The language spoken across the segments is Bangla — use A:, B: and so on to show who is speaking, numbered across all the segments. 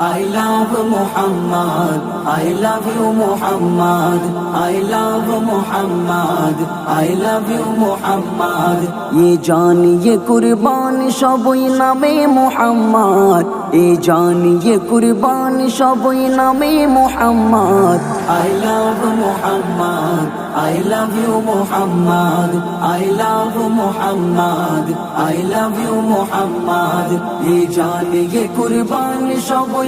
A: I love Muhammad, I love you Muhammad, I love Muhammad, I love you Muhammad ye जान ये कुर्बान सबई नामे मोहम्मद ये जान ये कुर्बान सबई नामे Muhammad I love Muhammad, I love you Muhammad, I love Muhammad, I love you Muhammad ye jaan ye qurban सबई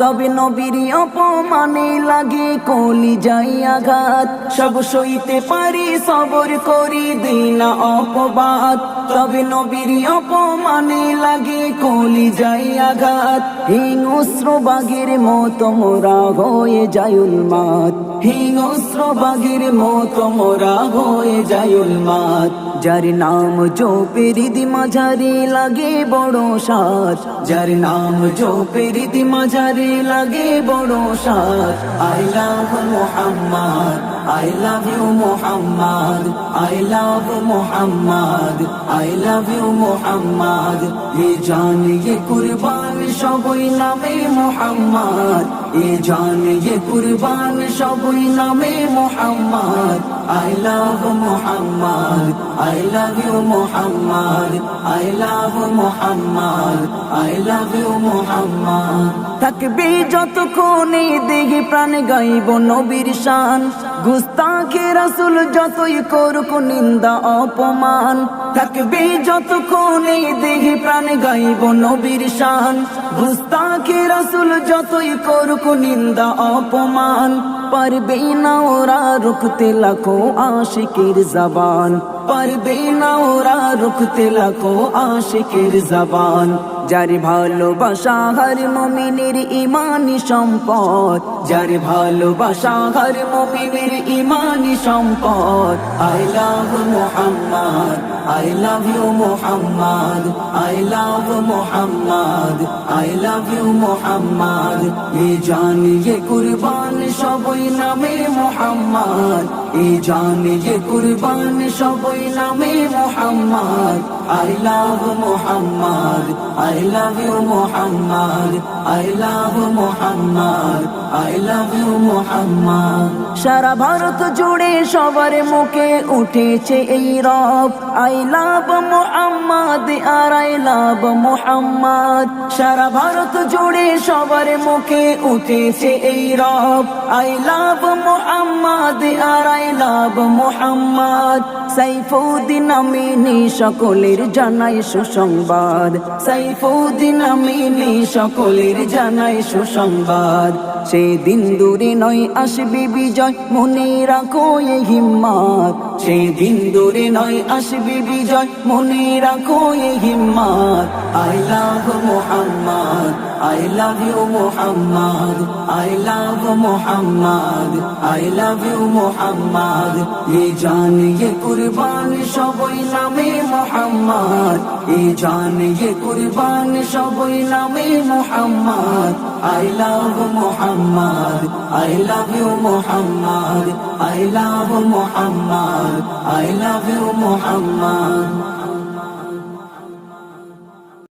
A: তবে নবীর অপমানে লাগে কলি যাই আঘাত। সব সইতে পারি, সবর করি, দিনা অপবাদ। তবে নবীর অপমানে লাগে কলি যাই আঘাত। হিংস্র বাগের মতো মোরা হয়ে যায় উন্মাদ। হিংস্র বাগের মতো মোরা হয়ে যায় উন্মাদ। যার নাম জোপের মাঝারি লাগে বড় সাজ। যার নাম জোপের মাঝারি লাগে বড় সাত I love Muhammad. I love you Muhammad I love Muhammad I love you Muhammad এ জান ये কুরবান, সবই নামে মোহাম্মদ। এ জান ये কুরবান, সবই নামে Muhammad. I love Muhammad I love you Muhammad I love Muhammad I love you Muhammad থাকবে যতক্ষণে দেখি প্রাণ গাইব নবীর শান। গুস্তাখে রাসুল যতই করুক নিন্দা, অপমান থাকবে যতক্ষণে দেহে প্রাণ গাইব নবীর শান। গুস্তাখে রাসুল যতই করুক নিন্দা, অপমান পারবে না ওরা রুখতে লাখো আশিকের জবান। পারবে না ওরা রুখতে লাখো আশিকের জবান। যার ভালোবাসা হর মমিনের ইমানি সম্পদ, যার ভালোবাসা হর মমিনের ইমানি সম্পদ। I love Muhammad I love you Muhammad I love Muhammad I love you Muhammad এ জান ये কুরবান সবই নামে মোহাম্মদ। এ জান যে কুরবান সবই নামে Muhammad. I love Muhammad, I love you Muhammad, I love Muhammad, I love you Muhammad. সারা ভারত জুড়ে সবার মুখে উঠেছে এই রব। আই লাভ মোহাম্মদ আর আই লাভ মোহাম্মদ। সারা ভারত জুড়ে সবার মুখে উঠেছে এই রব। I love Mohammad R I love Muhammad Saifuddin Amini সকলের জানাই সুসংবাদ। সাইফুদ্দিন আমিনী সকলের জানাই সুসংবাদ। সেদিন দূরে নয় আসবে বিজয়, মনে রাখো এ হিম্মত। সেদিন দূরে নয় আসবে বিজয়, মনে রাখো এ হিম্মত। I love Muhammad I love you Muhammad I love Muhammad I love you Muhammad এ জান ये কুরবান সবই নামে মোহাম্মদ এ জান ये কুরবান সবই নামে Mohammad I love Muhammad I love you Muhammad I love Muhammad I love you Muhammad